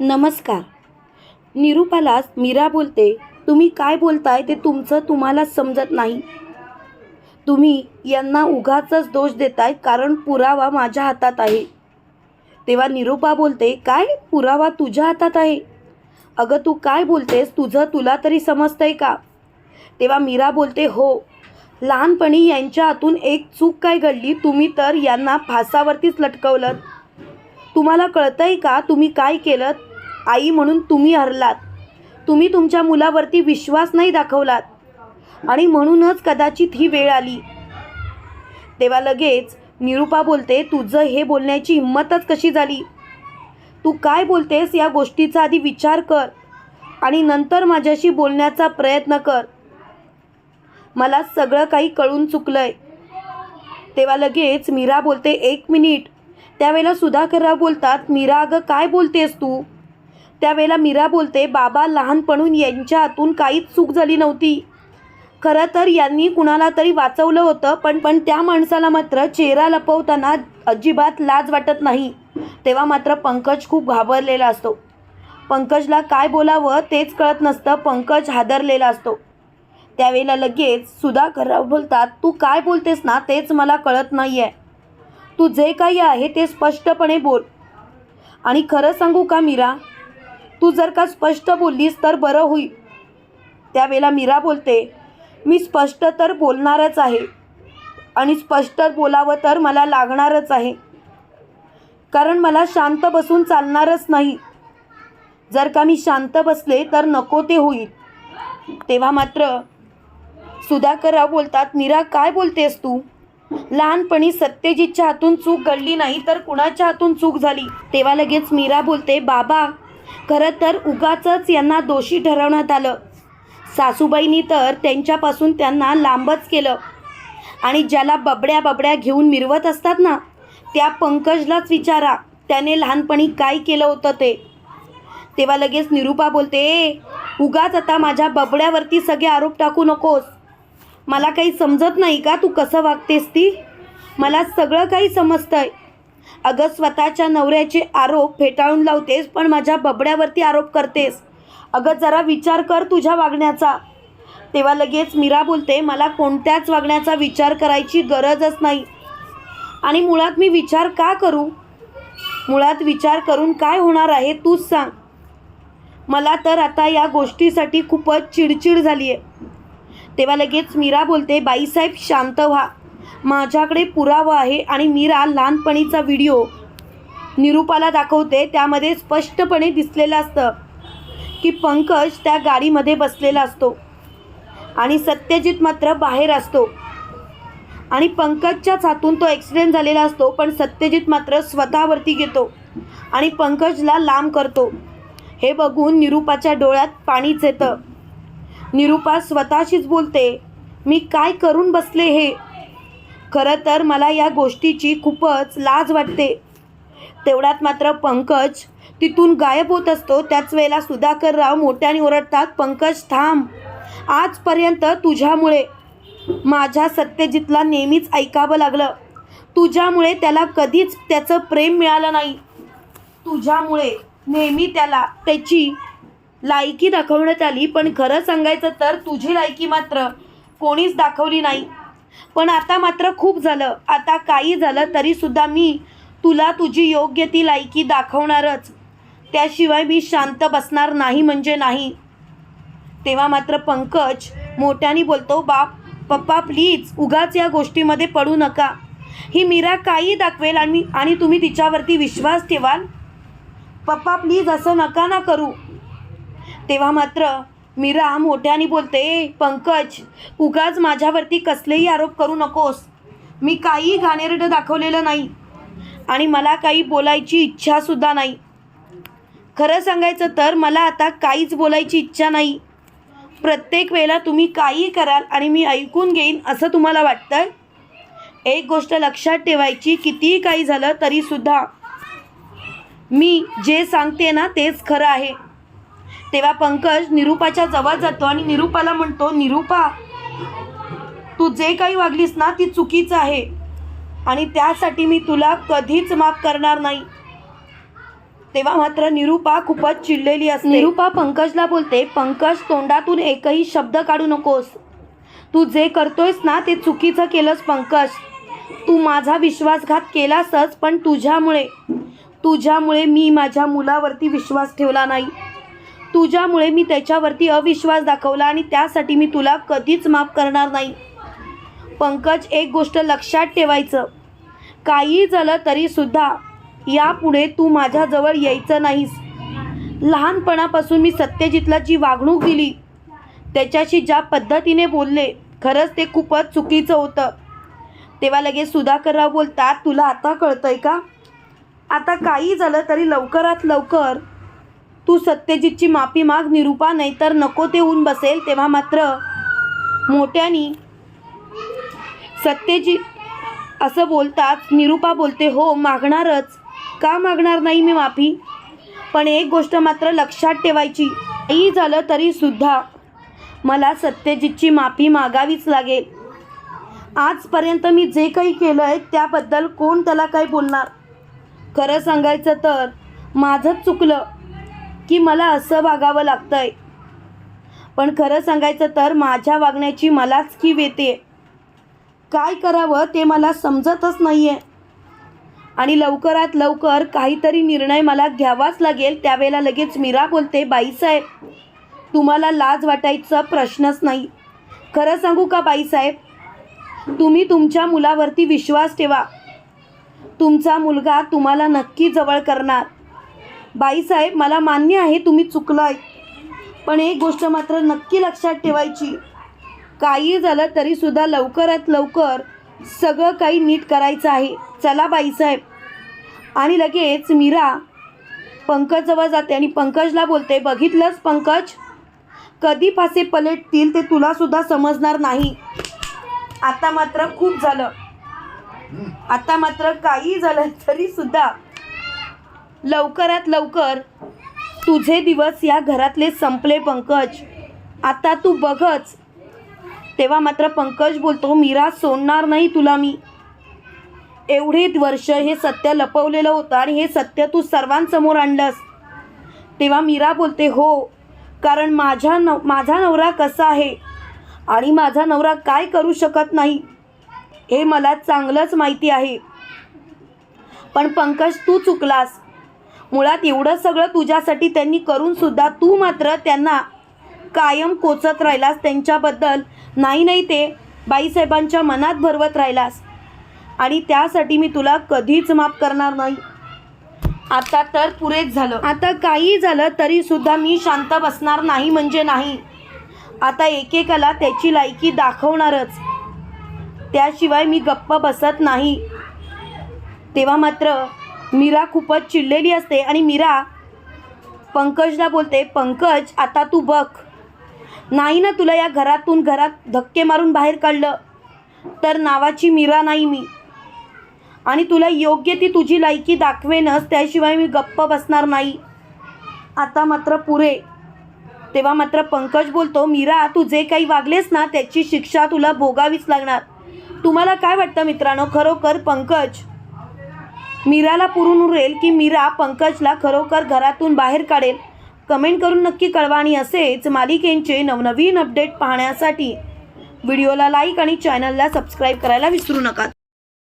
नमस्कार. निरूपाला मीरा बोलते तुम्ही काय बोलताय ते तुमचं तुम्हाला समजत नाही. तुम्ही यांना उगाचच दोष देताय कारण पुरावा माझ्या हातात आहे. तेव्हा निरूपा बोलते काय? पुरावा तुझ्या हातात आहे? अगं तू काय बोलतेस? तुझं तुला तरी समजतंय का? तेव्हा मीरा बोलते हो. लहानपणी यांच्या हातून एक चूक काय घडली? तुम्ही तर यांना फासावरतीच लटकवलं तुम्हाला कळतंय का? तुम्ही काय केलं आई म्हणून तुम्ही हरलात. तुम्ही तुमच्या मुलावरती विश्वास नाही दाखवलात. आणि म्हणूनच कदाचित ही वेळ आली. तेव्हा लगेच निरूपा बोलते तुझं हे बोलण्याची हिंमतच कशी झाली? तू काय बोलतेस या गोष्टीचा आधी विचार कर आणि नंतर माझ्याशी बोलण्याचा प्रयत्न कर. मला सगळं काही कळून चुकलंय. तेव्हा लगेच मीरा बोलते एक मिनिट. त्यावेळेला सुधाकरराव बोलतात मीरा अगं काय बोलतेस तू? त्यावेळेला मीरा बोलते बाबा लहानपणून यांच्या हातून काहीच चूक झाली नव्हती. खरं तर यांनी कुणाला तरी वाचवलं होतं पण पण त्या माणसाला मात्र चेहरा लपवताना अजिबात लाज वाटत नाही. तेव्हा मात्र पंकज खूप घाबरलेला असतो. पंकजला काय बोलावं तेच कळत नसतं पंकज हादरलेला असतो. त्यावेळेला लगेच सुधाकरराव बोलतात तू काय बोलतेस ना तेच मला कळत नाही आहे तू जे काही आहे ते स्पष्टपणे बोल. आणि खरं सांगू का मीरा? तू जर का स्पष्ट बोललीस तर बरं होईल. त्यावेळेला मीरा बोलते मी स्पष्ट तर बोलणारच आहे आणि स्पष्ट बोलावं तर मला लागणारच आहे. कारण मला शांत बसून चालणारच नाही. जर का मी शांत बसले तर नको ते होईल. तेव्हा मात्र सुधाकरराव बोलतात मीरा काय बोलतेस तू? लहानपणी सत्यजितच्या हातून चूक घडली नाही तर कुणाच्या हातून चूक झाली? तेव्हा लगेच मीरा बोलते बाबा खरं तर उगाचंच यांना दोषी ठरवण्यात आलं. सासूबाईंनी तर त्यांच्यापासून त्यांना लांबच केलं. आणि ज्याला बबड्या बबड्या घेऊन मिरवत असतात ना त्या पंकजलाच विचारा त्याने लहानपणी काय केलं होतं ते. तेव्हा लगेच निरूपा बोलते "ए, उगाच आता माझ्या बबड्यावरती सगळे आरोप टाकू नकोस. मला काही समजत नाही का तू कसं वागतेस ती? मला सगळं काही समजतंय. अगं स्वतःच्या नवऱ्याचे आरोप फेटाळून लावतेस पण माझ्या बबड्यावरती आरोप करतेस. अगं जरा विचार कर तुझ्या वागण्याचा. तेव्हा लगेच मीरा बोलते मला कोणत्याच वागण्याचा विचार करायची गरजच नाही. आणि मुळात मी विचार का करू? मुळात विचार करून काय होणार आहे तूच सांग. मला तर आता या गोष्टीसाठी खूपच चिडचिड झाली आहे तेव्हा लगेच मीरा बोलते बाईसाहेब शांत व्हा. माझ्याकडे पुरावा आहे आणि मीरा लहानपणीचा व्हिडिओ निरूपाला दाखवते त्यामध्ये स्पष्टपणे दिसलेलं असतं की पंकज त्या गाडीमध्ये बसलेला असतो आणि सत्यजित मात्र बाहेर असतो. आणि पंकजच्याच हातून तो ॲक्सिडेंट झालेला असतो पण सत्यजित मात्र स्वतःवरती घेतो आणि पंकजला लांब करतो. हे बघून निरूपाच्या डोळ्यात पाणीच येतं. निरूपा स्वतःशीच बोलते मी काय करून बसले हे? खरं तर मला या गोष्टीची खूपच लाज वाटते. तेवढ्यात मात्र पंकज तिथून गायब होत असतो. त्याच वेळेला सुधाकरराव मोठ्याने ओरडतात पंकज थांब. आजपर्यंत तुझ्यामुळे माझ्या सत्यजितला नेहमीच ऐकावं लागलं. तुझ्यामुळे त्याला कधीच त्याचं प्रेम मिळालं नाही. तुझ्यामुळे नेहमी त्याला त्याची लायकी दाखवण्यात आली. पण खरं सांगायचं तर तुझी लायकी मात्र कोणीच दाखवली नाही. पण आता मात्र खूप झालं. आता काही झालं तरीसुद्धा मी तुला तुझी योग्य ती लायकी दाखवणारच. त्याशिवाय मी शांत बसणार नाही म्हणजे नाही. तेव्हा मात्र पंकज मोठ्याने बोलतो बाप पप्पा प्लीज उगाच या गोष्टीमध्ये पडू नका. ही मीरा काही दाखवेल आणि आणि तुम्ही तिच्यावरती विश्वास ठेवाल? पप्पा प्लीज असं नका ना करू. तेव्हा मात्र मीरा मोठ्याने बोलते पंकज उगाच माझ्यावरती कसलेही आरोप करू नकोस. मी काही घाणेरडं दाखवलेलं नाही आणि मला काही बोलायची इच्छासुद्धा नाही. खरं सांगायचं तर मला आता काहीच बोलायची इच्छा नाही. प्रत्येक वेळेला तुम्ही काहीही कराल आणि मी ऐकून घेईन असं तुम्हाला वाटतं एक गोष्ट लक्षात ठेवायची कितीही काही झालं तरीसुद्धा मी जे सांगते ना तेच खरं आहे. तेव्हा पंकज निरूपाच्या जवळ जातो आणि निरूपाला म्हणतो निरूपा तू जे काही वागलीस ना ती चुकीचं आहे. आणि त्यासाठी मी तुला कधीच माफ करणार नाही. तेव्हा मात्र निरूपा खूपच चिडलेली असते. निरूपा पंकजला बोलते पंकज तोंडातून एकही शब्द काढू नकोस. तू जे करतोयस ना ते चुकीचं केलंस पंकज. तू माझा विश्वासघात केलासच पण तुझ्यामुळे. तुझ्यामुळे मी माझ्या मुलावरती विश्वास ठेवला नाही. तुझ्यामुळे मी त्याच्यावरती अविश्वास दाखवला आणि त्यासाठी मी तुला कधीच माफ करणार नाही. पंकज एक गोष्ट लक्षात ठेवायचं. काही झालं तरीसुद्धा यापुढे तू माझ्याजवळ यायचं नाहीस. लहानपणापासून मी सत्यजितला जी वागणूक दिली त्याच्याशी ज्या पद्धतीने बोलले खरंच ते खूपच चुकीचं होतं. तेव्हा लगेच सुधाकरराव बोलतात तुला आता कळतंय का? आता काही झालं तरी लवकरात लवकर तू सत्यजितची माफी माग निरूपा नाहीतर नको ते ऊन बसेल तेव्हा मात्र मोठ्यानी सत्यजित असं बोलतात निरूपा बोलते हो मागणारच. का मागणार नाही मी माफी? पण एक गोष्ट मात्र लक्षात ठेवायची. काही झालं तरीसुद्धा मला सत्यजितची माफी मागावीच लागेल. आजपर्यंत मी जे काही केलं आहे त्याबद्दल कोण त्याला काही बोलणार? खरं सांगायचं तर माझंच चुकलं. की मला असं वागावं लागतंय. पण खरं सांगायचं तर माझ्या वागण्याची मलाच की येते. काय करावं ते मला समजतच नाही आहे आणि लवकरात लवकर काहीतरी निर्णय मला घ्यावाच लागेल त्यावेळेला लगेच मीरा बोलते बाईसाहेब तुम्हाला लाज वाटायचा प्रश्नच नाही. खरं सांगू का बाईसाहेब? तुम्ही तुमच्या मुलावरती विश्वास ठेवा. तुमचा मुलगा तुम्हाला नक्की जवळ करणार. बाईसाहेब मला मान्य आहे तुम्ही चुकलाय. पण एक गोष्ट मात्र नक्की लक्षात ठेवायची. काही झालं तरीसुद्धा लवकरात लवकर सगळं काही नीट करायचं आहे. चला बाईसाहेब. आणि लगेच मीरा पंकजजवळ जाते आणि पंकजला बोलते बघितलंच पंकज? कधी फासे पलटतील ते तुलासुद्धा समजणार नाही. आता मात्र खूप झालं. आता मात्र काही झालं तरीसुद्धा लवकरात लवकर तुझे दिवस या घरातले संपले पंकज. आता तू बघच. तेव्हा मात्र पंकज बोलतो मीरा सोडणार नाही तुला मी. एवढे वर्ष हे सत्य लपवलेलं होतं आणि हे सत्य तू सर्वांसमोर आणलंस. तेव्हा मीरा बोलते हो कारण माझ्या नव माझा नवरा कसा आहे आणि माझा नवरा काय करू शकत नाही हे मला चांगलंच माहिती आहे. पण पंकज तू चुकलास. मुळात एवढं सगळं तुझ्यासाठी त्यांनी करूनसुद्धा तू मात्र त्यांना कायम कोचत राहिलास त्यांच्याबद्दल नाही नाही ते बाईसाहेबांच्या मनात भरवत राहिलास. आणि त्यासाठी मी तुला कधीच माफ करणार नाही. आता तर पुरेच झालं. आता काही झालं तरीसुद्धा मी शांत बसणार नाही म्हणजे नाही. आता एकेकाला त्याची लायकी दाखवणारच. त्याशिवाय मी गप्प बसत नाही. तेव्हा मात्र मीरा खूपच चिडलेली असते आणि मीरा पंकजला बोलते पंकज आता तू बघ. नाही ना तुला या घरातून घरात धक्के मारून बाहेर काढलं? तर नावाची मीरा नाही मी. आणि तुला योग्य ती तुझी लायकी दाखवेनच त्याशिवाय मी गप्प बसणार नाही. आता मात्र पुरे. तेव्हा मात्र पंकज बोलतो मीरा तू जे काही वागलेस ना त्याची शिक्षा तुला भोगावीच लागणार. तुम्हाला काय वाटतं मित्रांनो? खरोखर पंकज मीराला पुरून उरेल की मीरा पंकजला खरोखर घरातून बाहेर काढेल. कमेंट करून नक्की कळवा आणि असेच मालिकेंचे नवनवीन अपडेट पाहण्यासाठी व्हिडिओला लाईक आणि चॅनलला सबस्क्राईब करायला विसरू नका.